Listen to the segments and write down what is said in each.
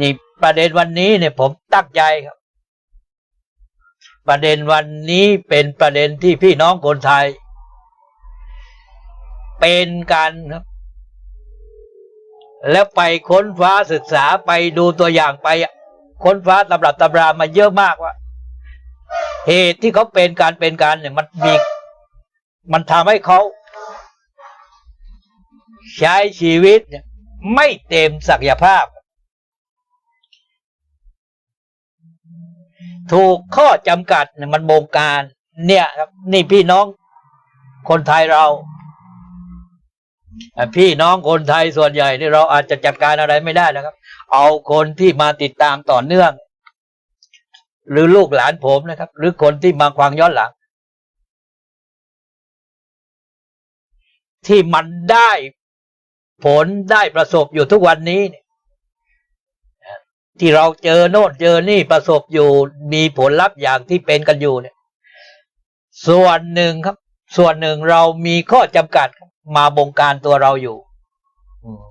นี่ประเด็นวันนี้เนี่ยผมตั้งใจครับ ประเด็นวันนี้เป็นประเด็นที่พี่น้องคนไทย เป็นกันครับแล้วไปค้นฟ้าศึกษาไปดูตัวอย่างไป ค้นฟ้าตำรับตำรามาเยอะมากว่า เหตุที่เขาเป็นการเป็นการเนี่ยมันมีมันทำให้เขาใช้ชีวิตเนี่ยไม่เต็มศักยภาพ ถูกข้อจำกัดเนี่ยมันบงการ เนี่ยครับนี่พี่น้องคนไทยเราพี่น้องคนไทยส่วนใหญ่ที่เราอาจจะจัดการอะไรไม่ได้นะครับ เอาคนที่มาติดตามต่อเนื่อง หรือลูกหลานผมนะครับ หรือคนที่มาฟังย้อนหลัง ที่มันได้ผลได้ประสบอยู่ทุกวันนี้เนี่ย ที่เราเจอโน่นเจอนี่ประสบอยู่มีผลลัพธ์อย่างที่เป็นกันอยู่เนี่ย ส่วนหนึ่งครับ ส่วนหนึ่งเรามีข้อจำกัดมาบงการตัวเราอยู่ม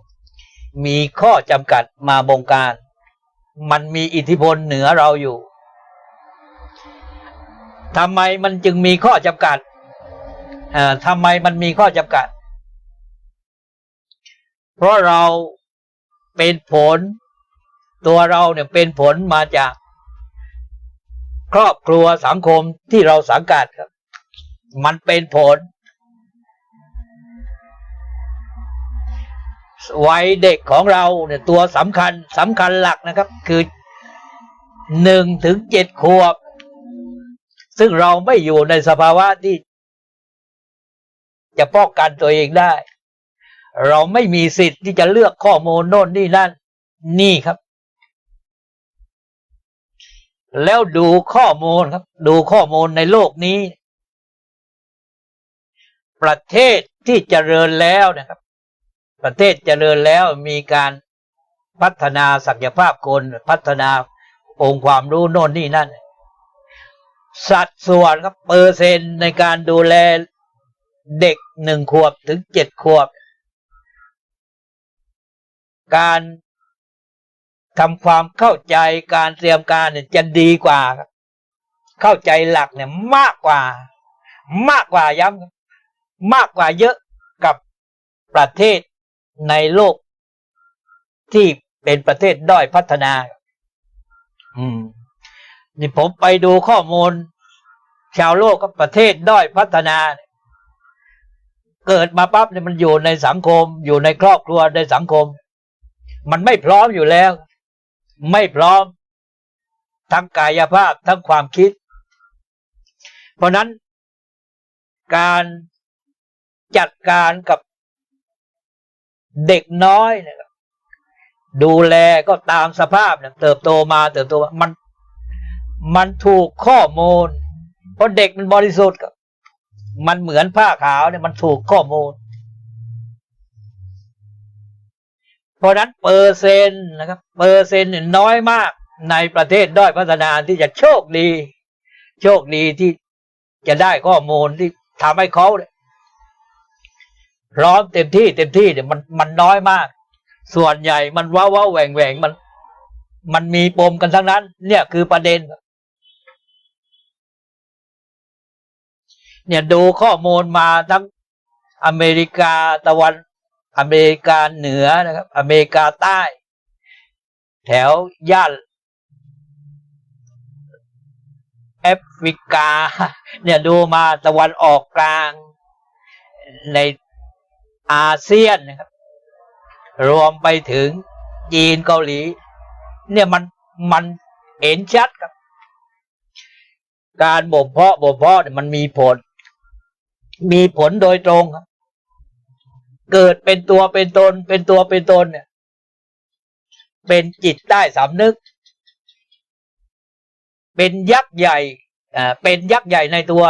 มีข้อจำกัดมาบงการ มันมีอิทธิพลเหนือเราอยู่ทำไมมันจึงมีข้อจำกัดอ่าทำไมมันมีข้อจำกัด เพราะเราเป็นผล ตัวเราเนี่ยเป็นผลมาจาก ครอบครัวสังคมที่เราสังกัดครับ มันเป็นผล วัยเด็กของเราเนี่ยตัวสำคัญสำคัญหลักนะครับ คือหนึ่งถึงเจ็ดขวบ ซึ่งเราไม่อยู่ในสภาวะที่ จะป้องกันตัวเองได้ เราไม่มีสิทธิ์ที่จะเลือกข้อมูลโน่นนี่นั่น นี่ครับ แล้วดูข้อมูลครับ ดูข้อมูลในโลกนี้ ประเทศที่เจริญแล้วนะครับ ประเทศเจริญแล้วมีการพัฒนาศักยภาพคนพัฒนาองค์ความรู้โน่นนี่นั่น สัดส่วนครับเปอร์เซ็นต์ในการดูแลเด็กหนึ่งขวบถึงเจ็ดขวบ การ ทำความเข้าใจการเตรียมการเนี่ยจะดีกว่า เข้าใจหลักเนี่ยมากกว่า มากกว่าย้ำมากกว่าเยอะกับประเทศในโลก ที่เป็นประเทศด้อยพัฒนา อืม นี่ผมไปดูข้อมูล ชาวโลกก็ประเทศด้อยพัฒนาเนี่ยเกิดมาปั๊บเนี่ยมันอยู่ในสังคม อยู่ในครอบครัวในสังคม มันไม่พร้อมอยู่แล้ว ไม่พร้อม ทั้งกายภาพทั้งความคิด เพราะนั้น การจัดการกับเด็กน้อยนะครับดูแลก็ตามสภาพเนี่ยเติบโตมาเติบโตมามัน มันถูกข้อมูล เพราะเด็กมันบริสุทธิ์มันเหมือนผ้าขาวเนี่ยมันถูกข้อมูล เพราะนั้นเปอร์เซ็นต์นะครับเปอร์เซ็นต์น้อยมากในประเทศด้อยพัฒนาที่จะโชคดี โชคดีที่จะได้ข้อมูลที่ทำให้เขาพร้อมเต็มที่เต็มที่เนี่ยมันมันน้อยมาก ส่วนใหญ่มันว้าว้าแหว่งแหว่งมัน มันมีปมกันทั้งนั้น เนี่ยคือประเด็น เนี่ยดูข้อมูลมาทั้งอเมริกาตะวัน อเมริกาเหนือนะครับ อเมริกาใต้ แถวย่านแอฟริกา เนี่ยดูมาตะวันออกกลาง ในอาเซียนนะครับ รวมไปถึงจีนเกาหลี เนี่ยมันมันเห็นชัดครับ การบ่มเพาะบ่มเพาะเนี่ยมันมีผล มีผลโดยตรงครับ เกิดเป็นตัวเป็นตน เป็นตัวเป็นตนเนี่ย เป็นจิตใต้สำนึก เป็นยักษ์ใหญ่อ่าเป็นยักษ์ใหญ่ในตัว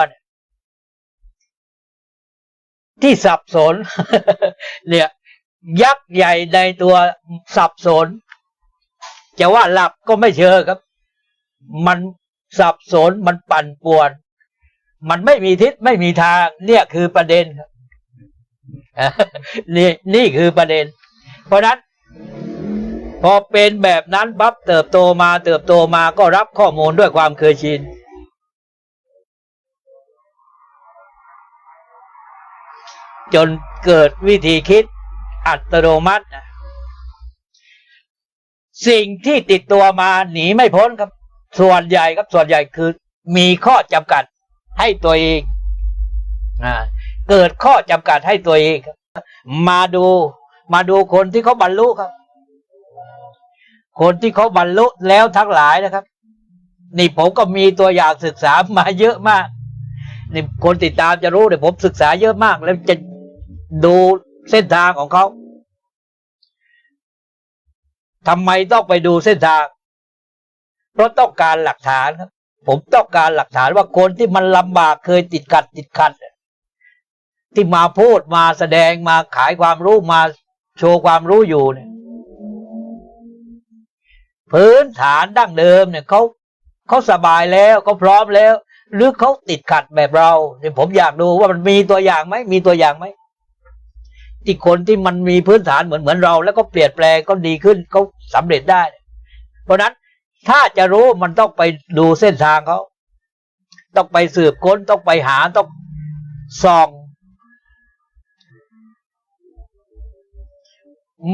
ที่สับสน เนี่ย ยักษ์ใหญ่ในตัวสับสน จะว่าหลับก็ไม่เชื่อครับ มันสับสนมันปั่นป่วน มันไม่มีทิศไม่มีทาง เนี่ยคือประเด็นครับ นี่นี่คือประเด็น เพราะนั้น พอเป็นแบบนั้นปั๊บเติบโตมาเติบโตมาก็รับข้อมูลด้วยความเคยชิน จนเกิดวิธีคิดอัตโนมัติ สิ่งที่ติดตัวมาหนีไม่พ้นครับ ส่วนใหญ่ครับส่วนใหญ่คือมีข้อจำกัดให้ตัวเองอ่า เกิดข้อจำกัดให้ตัวเองครับ มาดูมาดูคนที่เขาบรรลุครับ คนที่เขาบรรลุแล้วทั้งหลายนะครับ นี่ผมก็มีตัวอย่างศึกษามาเยอะมากนี่คนติดตามจะรู้เดี๋ยผมศึกษาเยอะมาก แล้วจะดูเส้นทางของเขาทำไมต้องไปดูเส้นทาง เพราะต้องการหลักฐานครับ ผมต้องการหลักฐานว่าคนที่มันลำบากเคยติดขัดติดขัด ที่มาพูดมาแสดงมาขายความรู้มาโชว์ความรู้อยู่เนี่ย พื้นฐานดั้งเดิมเนี่ยเขาเขาสบายแล้วเขาพร้อมแล้ว หรือเขาติดขัดแบบเราเนี่ยผมอยากดูว่ามันมีตัวอย่างไหมมีตัวอย่างไหมที่คนที่มันมีพื้นฐานเหมือนเหมือนเรา แล้วก็เปลี่ยนแปลงก็ดีขึ้นเขาสำเร็จได้ เพราะนั้นถ้าจะรู้มันต้องไปดูเส้นทางเขาต้องไปสืบค้นต้องไปหาต้องส่อง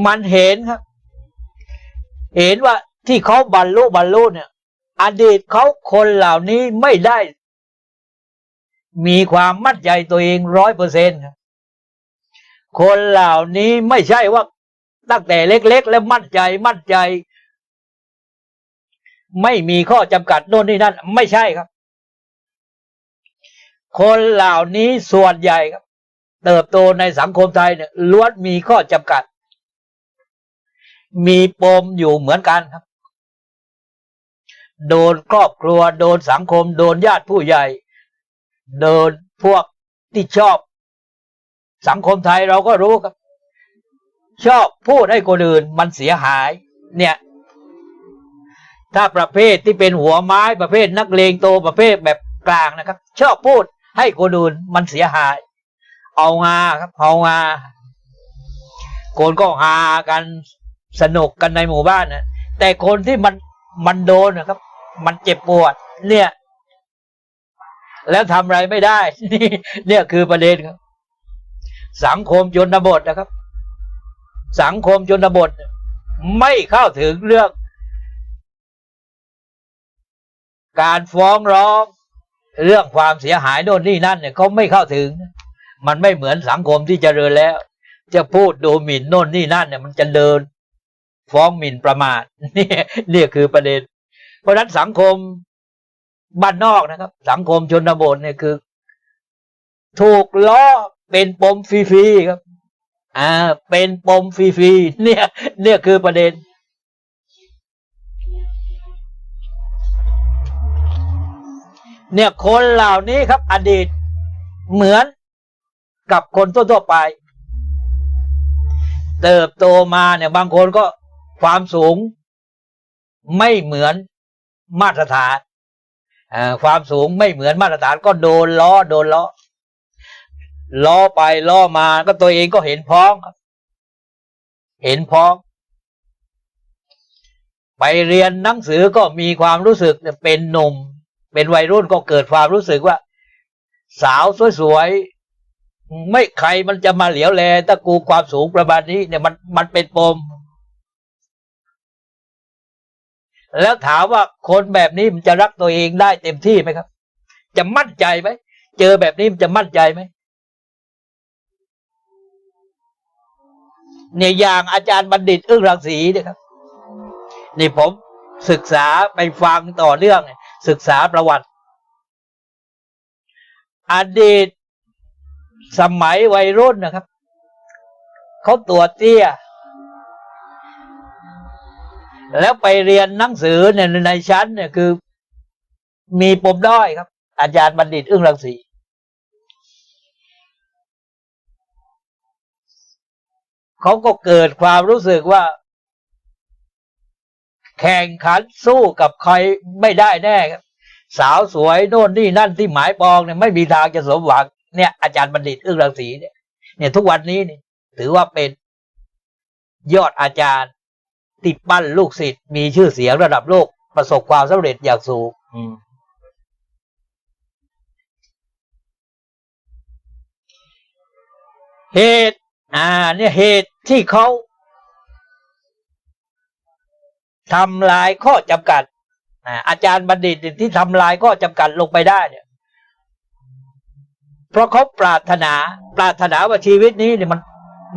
มันเห็นครับ เห็นว่าที่เขาบรรลุบรรลุเนี่ย อดีตเขาคนเหล่านี้ไม่ได้ มีความมั่นใจตัวเองร้อยเปอร์เซ็นต์คนเหล่านี้ไม่ใช่ว่าตั้งแต่เล็ก ๆ แล้วมั่นใจมั่นใจ ไม่มีข้อจำกัดโน่นนี่นั่น ไม่ใช่ครับ คนเหล่านี้ส่วนใหญ่ครับ เติบโตในสังคมไทยเนี่ยล้วนมีข้อจำกัด มีปมอยู่เหมือนกันครับ โดนครอบครัว โดนสังคม โดนญาติผู้ใหญ่ โดนพวกที่ชอบ สังคมไทยเราก็รู้ครับ ชอบพูดให้คนอื่นมันเสียหาย เนี่ย ถ้าประเภทที่เป็นหัวไม้ประเภทนักเลงโตประเภทแบบกลางนะครับ ชอบพูดให้คนอื่นมันเสียหาย เอางาครับเอางาคนก็หากัน สนุกกันในหมู่บ้านนะแต่คนที่มันมันโดนนะครับ มันเจ็บปวด เนี่ย แล้วทำอะไรไม่ได้ นี่ เนี่ยคือประเด็นครับ สังคมชนบทนะครับ สังคมชนบท ไม่เข้าถึงเรื่อง การฟ้องร้อง เรื่องความเสียหายโน่นนี่นั่นเนี่ยเขาไม่เข้าถึง มันไม่เหมือนสังคมที่จเจริญแล้ว จะพูดดูหมิ่นโน่นนี่นั่นเนี่ยมันจะเดิน ฟ้องหมิ่นประมาทนี่นี่คือประเด็น เพราะฉะนั้นสังคมบ้านนอกนะครับ สังคมชนบทเนี่ยคือ ถูกล้อเป็นปมฟรีๆครับ อ่า เป็นปมฟรีๆเนี่ย เนี่ยคือประเด็นเนี่ยคนเหล่านี้ครับ อดีตเหมือนกับคนทั่วๆไป เติบโตมาเนี่ยบางคนก็ ความสูงไม่เหมือนมาตรฐานความสูงไม่เหมือนมาตรฐานก็โดนล้อโดนล้อล้อไปล้อมาก็ตัวเองก็เห็นพ้องครับเห็นพ้อง ไปเรียนหนังสือก็มีความรู้สึกเป็นหนุ่ม เป็นวัยรุ่นก็เกิดความรู้สึกว่า สาวสวยๆไม่ใครมันจะมาเหลียวแลตะกูความสูงประมาณนี้เนี่ยมันมันเป็นปม แล้วถามว่าคนแบบนี้มันจะรักตัวเองได้เต็มที่ไหมครับ จะมั่นใจไหมเจอแบบนี้มันจะมั่นใจไหมเนี่ยอย่างอาจารย์บัณฑิตอึ้งรังสีเนี่ยครับ นี่ผมศึกษาไปฟังต่อเรื่อง ศึกษาประวัติ อดีตสมัยวัยรุ่นนะครับเขาตัวเตี้ย แล้วไปเรียนหนังสือเนี่ยในชั้นเนี่ยคือ มีปมด้อยครับ อาจารย์บัณฑิตอึ้งรังสีเขาก็เกิดความรู้สึกว่า แข่งขันสู้กับใครไม่ได้แน่ครับสาวสวยโน่นนี่นั่นที่หมายปองเนี่ยไม่มีทางจะสมหวังเนี่ยอาจารย์บัณฑิตอึ้งรังสีเนี่ยเนี่ย ทุกวันนี้เนี่ยถือว่าเป็นยอดอาจารย์ ที่ปั้นลูกศิษย์มีชื่อเสียงระดับโลกประสบความสำเร็จอย่างสูงอืมเหตุ อ่า เนี่ยเหตุที่เขาทำลายข้อจำกัดอ่าอาจารย์บัณฑิตที่ทำลายข้อจำกัดลงไปได้เนี่ย เพราะเขาปรารถนา ปรารถนาว่าชีวิตนี้เนี่ยมัน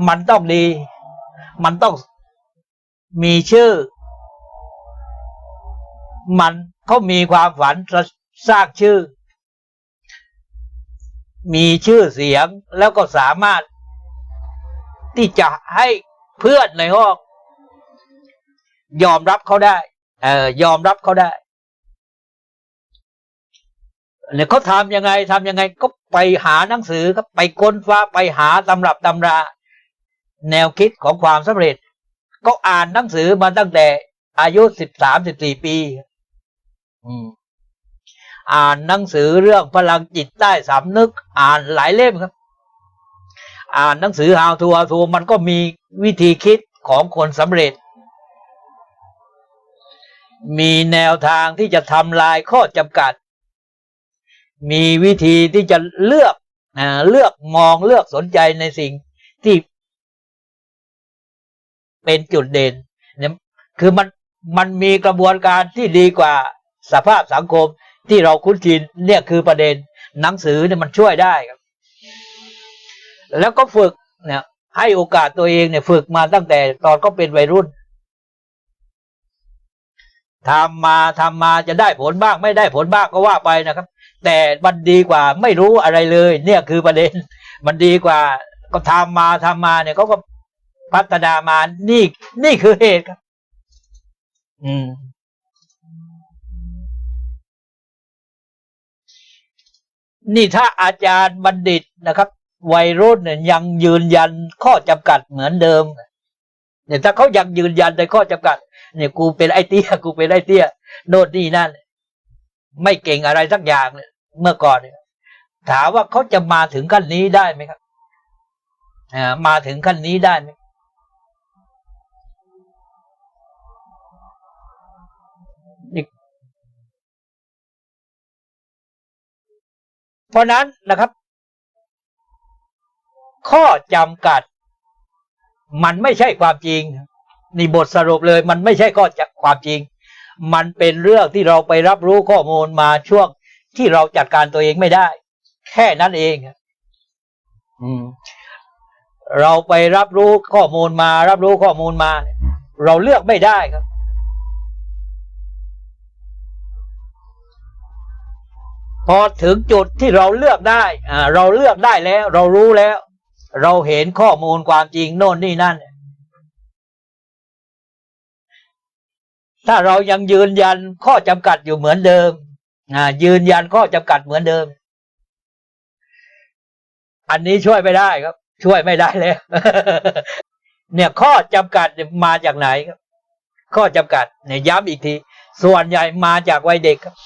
มันต้องดี มันต้อง มีชื่อ มันเขามีความฝันสร้างชื่อ มีชื่อเสียงแล้วก็สามารถ ที่จะให้เพื่อนในห้องยอมรับเขาได้ เออยอมรับเขาได้เนี่ยเขาทำยังไงทำยังไงก็ไปหาหนังสือครับไปค้นฟ้าไปหาตำรับตำรา แนวคิดของความสำเร็จ ก็อ่านหนังสือมาตั้งแต่ อายุสิบสามสิบสี่ปีอ่านหนังสือเรื่องพลังจิตใต้สำนึก อ่านหลายเล่มครับ อ่านหนังสือ How to How to มันก็มีวิธีคิดของคนสำเร็จ มีแนวทางที่จะทำลายข้อจำกัด มีวิธีที่จะเลือกเลือกมองเลือกสนใจในสิ่งที่ เป็นจุดเด่นเนี่ยคือมันมันมีกระบวนการที่ดีกว่าสภาพสังคมที่เราคุ้นชินเนี่ยคือประเด็นหนังสือเนี่ยมันช่วยได้ครับ แล้วก็ฝึกเนี่ยให้โอกาสตัวเองเนี่ยฝึกมาตั้งแต่ตอนก็เป็นวัยรุ่นทำมาทำมาจะได้ผลบ้าง ไม่ได้ผลบ้างก็ว่าไปนะครับ แต่มันดีกว่าไม่รู้อะไรเลย เนี่ยคือประเด็น มันดีกว่า ก็ทำมาทำมาเนี่ยเขาก็ พัฒนามานี่นี่คือเหตุครับ อืม นี่ถ้าอาจารย์บัณฑิตนะครับ วัยรุ่นเนี่ยยังยืนยันข้อจำกัดเหมือนเดิมเนี่ยถ้าเขายังยืนยันในข้อจำกัด เนี่ยกูเป็นไอเตี้ยกูเป็นไอเตี้ยโน่นนี่นั่น ไม่เก่งอะไรสักอย่างเนี่ยเมื่อก่อนเนี่ยถามว่าเขาจะมาถึงขั้นนี้ได้ไหมครับอ่ามาถึงขั้นนี้ได้ไหม เพราะนั้นนะครับ ข้อจำกัด มันไม่ใช่ความจริงนี่บทสรุปเลย มันไม่ใช่ข้อจความจริง มันเป็นเรื่องที่เราไปรับรู้ข้อมูลมาช่วงที่เราจัดการตัวเองไม่ได้ แค่นั้นเองอืมเราไปรับรู้ข้อมูลมา รับรู้ข้อมูลมา เราเลือกไม่ได้ครับ พอถึงจุดที่เราเลือกได้อ่าเราเลือกได้แล้ว เรารู้แล้ว เราเห็นข้อมูลความจริงโน่นนี่นั่น ถ้าเรายังยืนยันข้อจำกัดอยู่เหมือนเดิมอ่ายืนยันข้อจำกัดเหมือนเดิม อันนี้ช่วยไม่ได้ครับ ช่วยไม่ได้แล้วเนี่ยข้อจำกัดมาจากไหนครับข้อจำกัดเนี่ยย้ำอีกที ส่วนใหญ่มาจากวัยเด็กครับ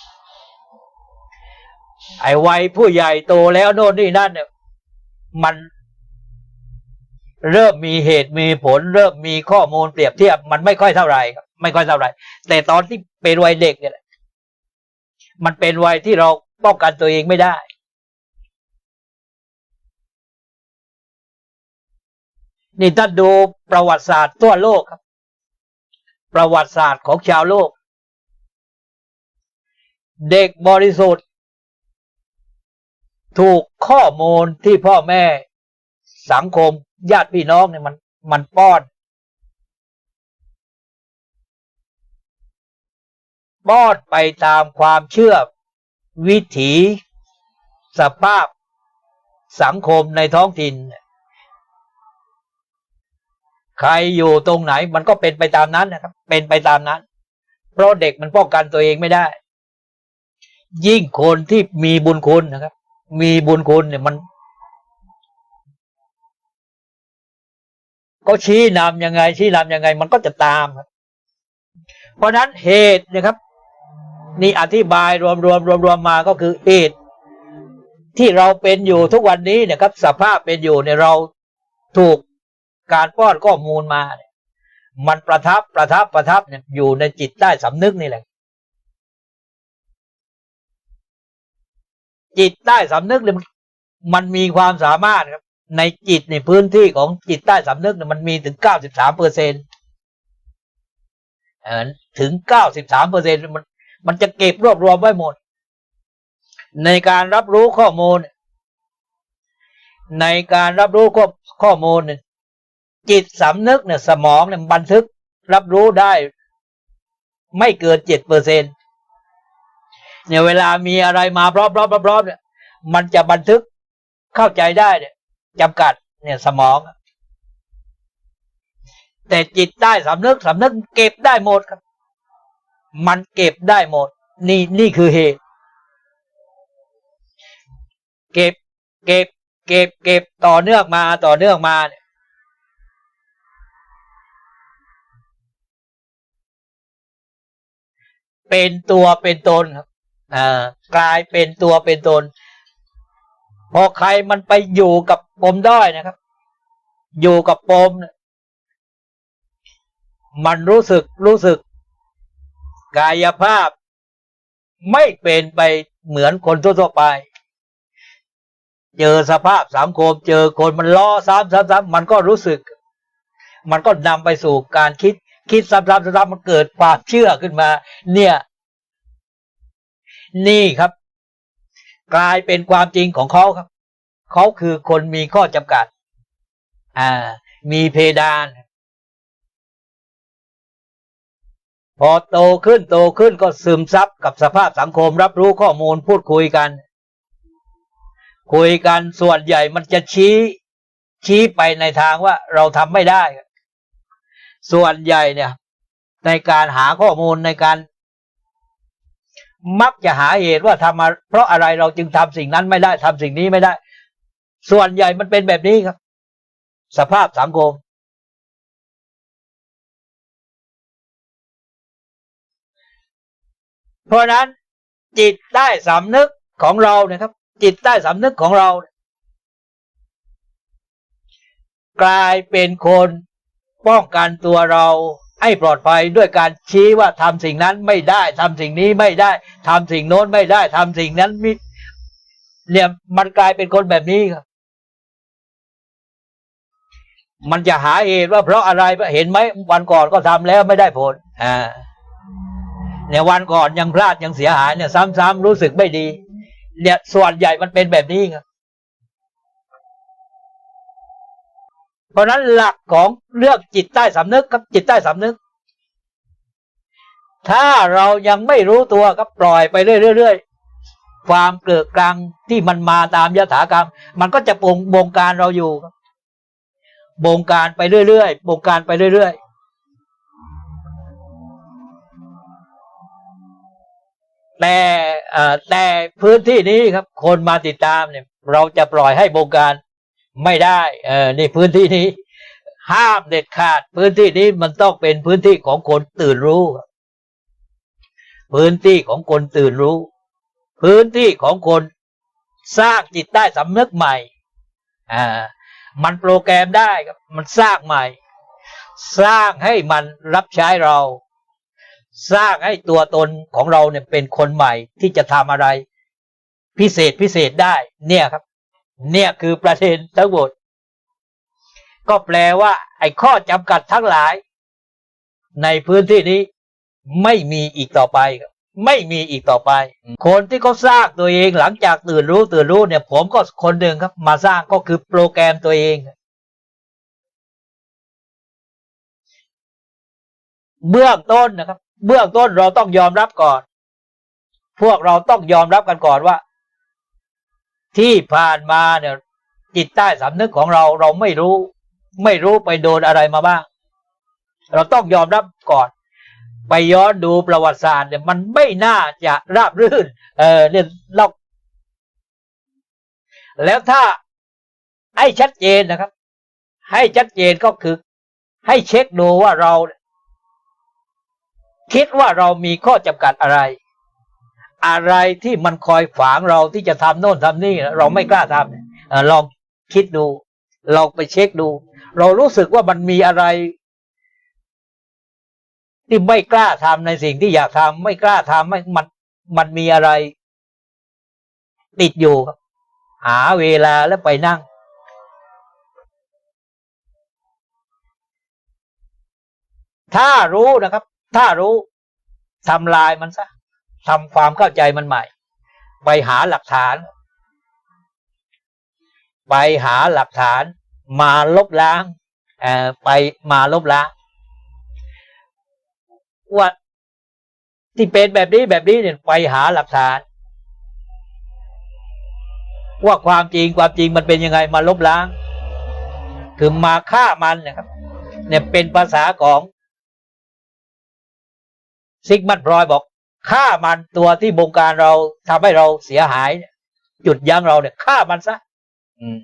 ไอ้วัยผู้ใหญ่โตแล้วโน่นนี่นั่นเนี่ยมันเริ่มมีเหตุมีผล เริ่มมีข้อมูลเปรียบเทียบ มันไม่ค่อยเท่าไหร่ครับไม่ค่อยเท่าไหร่ แต่ตอนที่เป็นวัยเด็กเนี่ยมันเป็นวัยที่เราป้องกันตัวเองไม่ได้ นี่ถ้าดูประวัติศาสตร์ทั่วโลกครับ ประวัติศาสตร์ของชาวโลก เด็กบริสุทธิ์ ถูกข้อมูลที่พ่อแม่สังคมญาติพี่น้องเนี่ยมันมันป้อน ป้อนไปตามความเชื่อ วิถีสภาพสังคมในท้องถิ่น ใครอยู่ตรงไหนมันก็เป็นไปตามนั้นนะครับ เป็นไปตามนั้น เพราะเด็กมันป้องกันตัวเองไม่ได้ ยิ่งคนที่มีบุญคุณนะครับ มีบุญคุณเนี่ยมันก็ชี้นำยังไง ชี้นำยังไง มันก็จะตามครับเพราะนั้นเหตุนะครับ นี่อธิบายรวมรวมรวมรวมมาก็คือเหตุที่เราเป็นอยู่ทุกวันนี้เนี่ยครับ สภาพเป็นอยู่เนี่ยเราถูกการป้อนข้อมูลมาเนี่ยมันประทับประทับประทับเนี่ยอยู่ในจิตใต้สำนึกนี่แหละ จิตใต้สำนึกเนี่ยมันมันมีความสามารถครับ ในจิตในพื้นที่ของจิตใต้สำนึกเนี่ยมันมีถึงเก้าสิบสามเปอร์เซ็นต์ถึงเก้าสิบสามเปอร์เซ็นต์มันมันจะเก็บรวบรวมไว้หมด ในการรับรู้ข้อมูล ในการรับรู้ข้อข้อมูลจิตสำนึกเนี่ยสมองเนี่ยบันทึกรับรู้ได้ ไม่เกินเจ็ดเปอร์เซ็นต์ เนี่ยเวลามีอะไรมาพร้อมพร้อมพร้อมเนี่ย มันจะบันทึกเข้าใจได้เนี่ยจำกัดเนี่ยสมอง แต่จิตใต้สำนึกสำนึกเก็บได้หมดครับ มันเก็บได้หมด นี่นี่คือเหตุ เก็บ เก็บ เก็บ เก็บต่อเนื่องมาต่อเนื่องมาเนี่ยเป็นตัวเป็นตนครับ กลายเป็นตัวเป็นตน พอใครมันไปอยู่กับปมด้อยนะครับ อยู่กับปม มันรู้สึกรู้สึก กายภาพ ไม่เป็นไปเหมือนคนทั่วไป เจอสภาพสังคม เจอคนมันล้อซ้ำซ้ำๆมันก็รู้สึก มันก็นำไปสู่การคิดคิดซ้ำๆซ้ำๆมันเกิดความเชื่อขึ้นมา เนี่ย นี่ครับ กลายเป็นความจริงของเขาครับ เขาคือคนมีข้อจำกัด อ่า มีเพดาน พอโตขึ้นโตขึ้นก็ซึมซับกับสภาพสังคมรับรู้ข้อมูลพูดคุยกัน คุยกันส่วนใหญ่มันจะชี้ชี้ไปในทางว่าเราทำไม่ได้ ส่วนใหญ่เนี่ย ในการหาข้อมูลในการ มักจะหาเหตุว่าทำมาเพราะอะไรเราจึงทำสิ่งนั้นไม่ได้ทำสิ่งนี้ไม่ได้ ส่วนใหญ่มันเป็นแบบนี้ครับ สภาพสังคม เพราะนั้นจิตใต้สำนึกของเราเนี่ยครับ จิตใต้สำนึกของเรา กลายเป็นคนป้องกันตัวเรา ให้ปลอดภัยด้วยการชี้ว่าทำสิ่งนั้นไม่ได้ทำสิ่งนี้ไม่ได้ทำสิ่งโน้นไม่ได้ทำสิ่งนั้นมิเนี่ยมันกลายเป็นคนแบบนี้ครับมันจะหาเหตุว่าเพราะอะไรเห็นไหมวันก่อนก็ทำแล้วไม่ได้ผลอ่าเนี่ยวันก่อนยังพลาดยังเสียหายเนี่ย ซ้ำๆรู้สึกไม่ดี เนี่ยส่วนใหญ่มันเป็นแบบนี้ครับ เพราะนั้นหลักของเรื่องจิตใต้สำนึกกับจิตใต้สำนึก ถ้าเรายังไม่รู้ตัวก็ปล่อยไปเรื่อยๆความเกลือกลางที่มันมาตามยถากรรม มันก็จะปงบงการเราอยู่บงการไปเรื่อยๆบงการไปเรื่อยๆแต่แต่พื้นที่นี้ครับ คนมาติดตามเนี่ย เราจะปล่อยให้บงการ ไม่ได้ เออนี่พื้นที่นี้ ห้ามเด็ดขาด พื้นที่นี้มันต้องเป็นพื้นที่ของคนตื่นรู้ พื้นที่ของคนตื่นรู้ พื้นที่ของคนสร้างจิตใต้สำนึกใหม่ อ่า มันโปรแกรมได้ครับ มันสร้างใหม่ สร้างให้มันรับใช้เรา สร้างให้ตัวตนของเราเนี่ยเป็นคนใหม่ที่จะทำอะไร พิเศษพิเศษได้ เนี่ยครับ เนี่ยคือประเด็นทั้งหมด ก็แปลว่า ไอ้ข้อจำกัดทั้งหลาย ในพื้นที่นี้ ไม่มีอีกต่อไป ไม่มีอีกต่อไป คนที่เขาสร้างตัวเองหลังจากตื่นรู้ตื่นรู้เนี่ย ผมก็คนหนึ่งครับ มาสร้างก็คือโปรแกรมตัวเอง เบื้องต้นนะครับ เบื้องต้นเราต้องยอมรับก่อน พวกเราต้องยอมรับกันก่อนว่า ที่ผ่านมาเนี่ยจิตใต้สำนึกของเราเราไม่รู้ ไม่รู้ไปโดนอะไรมาบ้าง เราต้องยอมรับก่อน ไปย้อนดูประวัติศาสตร์เนี่ยมันไม่น่าจะราบรื่น เออเนี่ยเราแล้วถ้าให้ชัดเจนนะครับ ให้ชัดเจนก็คือ ให้เช็คดูว่าเรา คิดว่าเรามีข้อจำกัดอะไร อะไรที่มันคอยฝางเราที่จะทำโน่นทำนี่เราไม่กล้าทำลองคิดดูลองไปเช็คดู เรารู้สึกว่ามันมีอะไร ที่ไม่กล้าทำในสิ่งที่อยากทำไม่กล้าทำไม่มันมันมีอะไร ติดอยู่หาเวลาแล้วไปนั่ง ถ้ารู้นะครับ ถ้ารู้ทำลายมันซะ ทำความเข้าใจมันใหม่ ไปหาหลักฐาน ไปหาหลักฐาน มาลบล้างเอ่อไปมาลบล้างว่าที่เป็นแบบนี้แบบนี้เนี่ยไปหาหลักฐาน ว่าความจริงความจริงมันเป็นยังไงมาลบล้าง คือมาฆ่ามันนะครับ เนี่ยเป็นภาษาของซิกมันพรอยบอก ฆ่ามันตัวที่บงการเราทำให้เราเสียหายเนี่ยจุดยั้งเราเนี่ยฆ่ามันซะอืม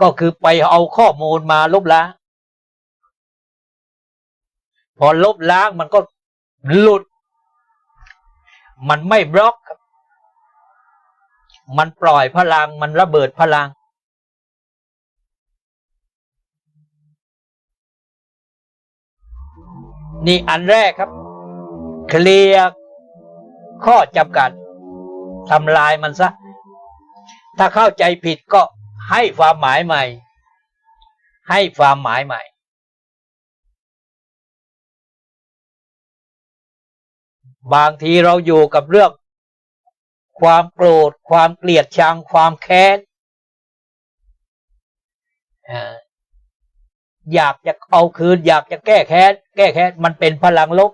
ก็คือไปเอาข้อมูลมาลบล้าง พอลบล้างมันก็หลุด มันไม่บล็อก มันปล่อยพลัง มันระเบิดพลัง นี่อันแรกครับ เคลียร์ข้อจำกัดทำลายมันซะ ถ้าเข้าใจผิดก็ให้ความหมายใหม่ ให้ความหมายใหม่ บางทีเราอยู่กับเรื่อง ความโกรธ ความเกลียดชัง ความแค้นเอ่ออยากจะเอาคืน อยากจะแก้แค้น แก้แค้น มันเป็นพลังลบ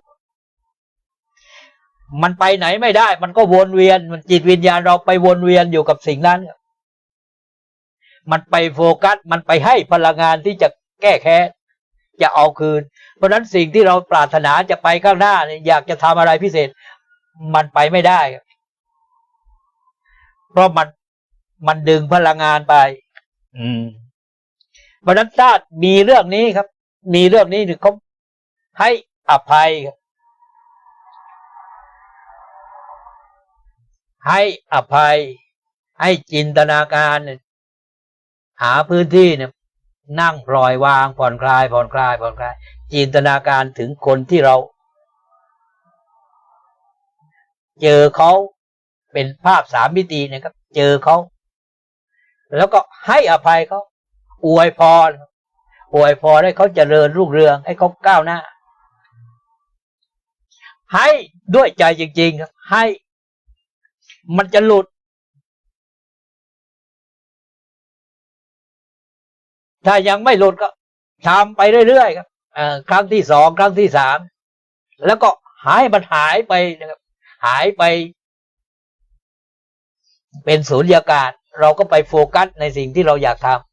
มันไปไหนไม่ได้ มันก็วนเวียน มันจิตวิญญาณเราไปวนเวียนอยู่กับสิ่งนั้น มันไปโฟกัส มันไปให้พลังงานที่จะแก้แค้น จะเอาคืน เพราะนั้นสิ่งที่เราปรารถนาจะไปข้างหน้าเนี่ยอยากจะทำอะไรพิเศษ มันไปไม่ได้ เพราะมันมันดึงพลังงานไป อืมเพราะนั้นถ้ามีเรื่องนี้ครับ มีเรื่องนี้ถึงเขาให้อภัยครับ ให้อภัย ให้จินตนาการ หาพื้นที่เนี่ยนั่งปล่อยวางผ่อนคลาย ผ่อนคลาย ผ่อนคลาย จินตนาการถึงคนที่เรา เจอเขาเป็นภาพสามมิติเนะครับ เจอเขาแล้วก็ให้อภัยเขาอวยพรอวยพรให้เขาเจริญรุ่งเรือง ให้เขาก้าวหน้า ให้ด้วยใจจริง ๆ ครับ ให้ มันจะหลุด ถ้ายังไม่หลุดก็ทำไปเรื่อยๆครับครั้งที่สองครั้งที่สามแล้วก็หายมันหายไปนะครับหายไป เป็นศูนย์ยากาศ เราก็ไปโฟกัสในสิ่งที่เราอยากทำ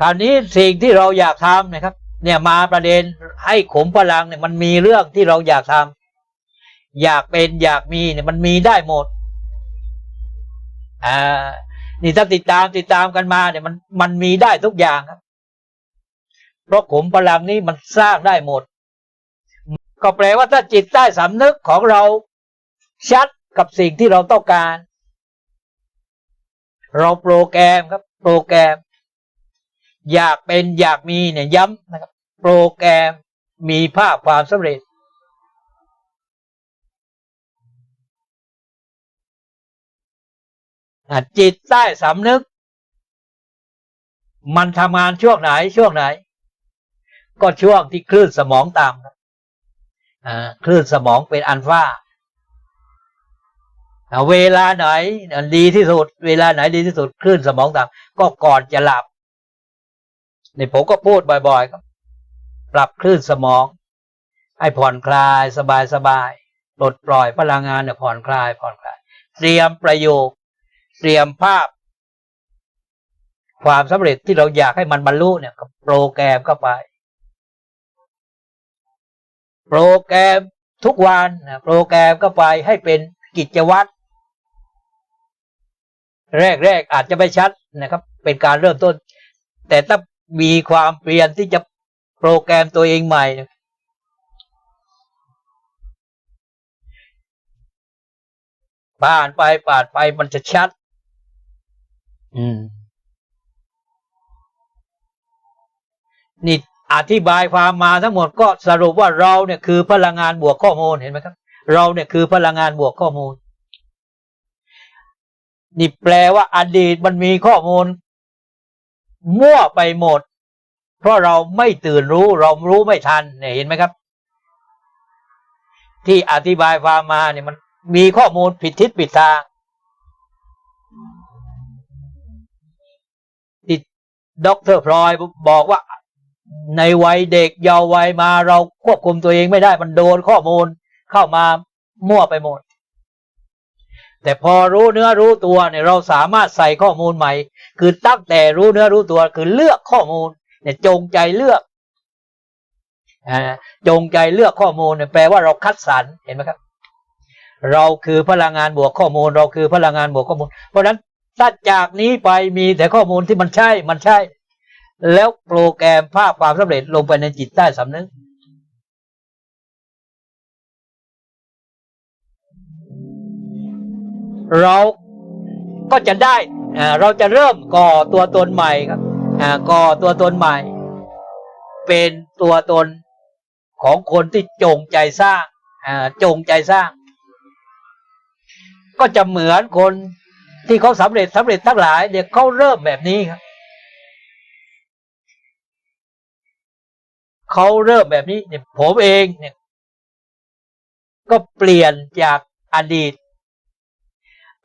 คราวนี้สิ่งที่เราอยากทำนะครับ เนี่ยมาประเด็นให้ขมพลังเนี่ยมันมีเรื่องที่เราอยากทำ อยากเป็นอยากมีเนี่ยมันมีได้หมด อ่า นี่ถ้าติดตามติดตามกันมาเนี่ยมันมันมีได้ทุกอย่างครับ เพราะขมพลังนี้มันสร้างได้หมด ก็แปลว่าถ้าจิตใต้สำนึกของเราชัดกับสิ่งที่เราต้องการ เราโปรแกรมครับ โปรแกรม อยากเป็นอยากมีเนี่ยย้ำนะครับ โปรแกรมมีภาพความสำเร็จ จิตใต้สำนึก มันทำงานช่วงไหนช่วงไหน ก็ช่วงที่คลื่นสมองต่ำคลื่นสมองเป็นอัลฟาเวลาไหนดีที่สุด เวลาไหนดีที่สุดคลื่นสมองต่ำก็ก่อนจะหลับในผมก็พูดบ่อยๆครับปรับคลื่นสมอง ให้ผ่อนคลายสบายสบายปลดปล่อยพลังงานเนี่ยผ่อนคลายผ่อนคลาย เตรียมประโยค เตรียมภาพ ความสำเร็จที่เราอยากให้มันบรรลุเนี่ยก็โปรแกรมเข้าไป โปรแกรมทุกวันนะโปรแกรมก็ไปให้เป็นกิจวัตรแรกๆอาจจะไม่ชัดนะครับ เป็นการเริ่มต้น แต่ถ้ามีความเปลี่ยนที่จะโปรแกรมตัวเองใหม่ ผ่านไปผ่านไปมันจะชัด อืมนี่อธิบายความมาทั้งหมดก็สรุปว่าเราเนี่ยคือพลังงานบวกข้อมูลเห็นไหมครับ เราเนี่ยคือพลังงานบวกข้อมูล นี่แปลว่าอดีตมันมีข้อมูล มั่วไปหมด เพราะเราไม่ตื่นรู้เรารู้ไม่ทันเนี่ยเห็นไหมครับ ที่อธิบายความมาเนี่ยมันมีข้อมูลผิดทิศผิดทาง ด็อกเตอร์พลอยบอกว่า ในวัยเด็กเยาว์วัยมาเราควบคุมตัวเองไม่ได้มันโดนข้อมูลเข้ามามั่วไปหมด แต่พอรู้เนื้อรู้ตัวเนี่ยเราสามารถใส่ข้อมูลใหม่ คือตั้งแต่รู้เนื้อรู้ตัวคือเลือกข้อมูล เนี่ยจงใจเลือกจงใจเลือกข้อมูลเนี่ยแปลว่าเราคัดสรรเห็นไหมครับ เราคือพลังงานบวกข้อมูล เราคือพลังงานบวกข้อมูล เพราะฉะนั้น ถ้าจากนี้ไปมีแต่ข้อมูลที่มันใช่มันใช่ แล้วโปรแกรมภาพความสำเร็จลงไปในจิตใต้สำนึกเราก็จะได้เราจะเริ่มก่อตัวตนใหม่ครับก่อตัวตนใหม่ เป็นตัวตนของคนที่จงใจสร้างจงใจสร้าง ก็จะเหมือนคน ที่เขาสำเร็จสำเร็จทั้งหลายเดี๋ยเขาเริ่มแบบนี้ครับเขาเริ่มแบบนี้เนี่ยผมเองเนี่ย ก็เปลี่ยนจากอดีต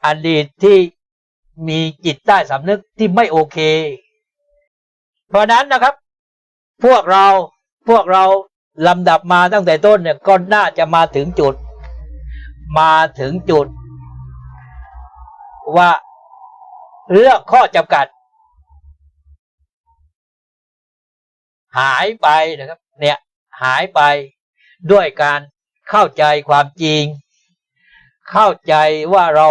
อดีตที่มีจิตใต้สำนึกที่ไม่โอเค เพราะนั้นนะครับ พวกเราพวกเราลำดับมาตั้งแต่ต้นเนี่ยก็น่าจะมาถึงจุด มาถึงจุด ว่าเรื่องข้อจำกัด หายไปนะครับ เนี่ยหายไปด้วยการเข้าใจความจริง เข้าใจว่าเรา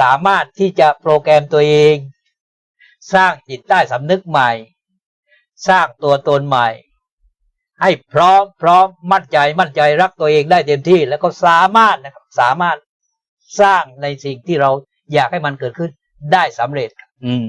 สามารถที่จะโปรแกรมตัวเอง สร้างจิตใต้สำนึกใหม่ สร้างตัวตนใหม่ ให้พร้อมพร้อมมั่นใจมั่นใจรักตัวเองได้เต็มที่ แล้วก็สามารถนะครับสามารถสร้างในสิ่งที่เรา อยากให้มันเกิดขึ้นได้สำเร็จอืม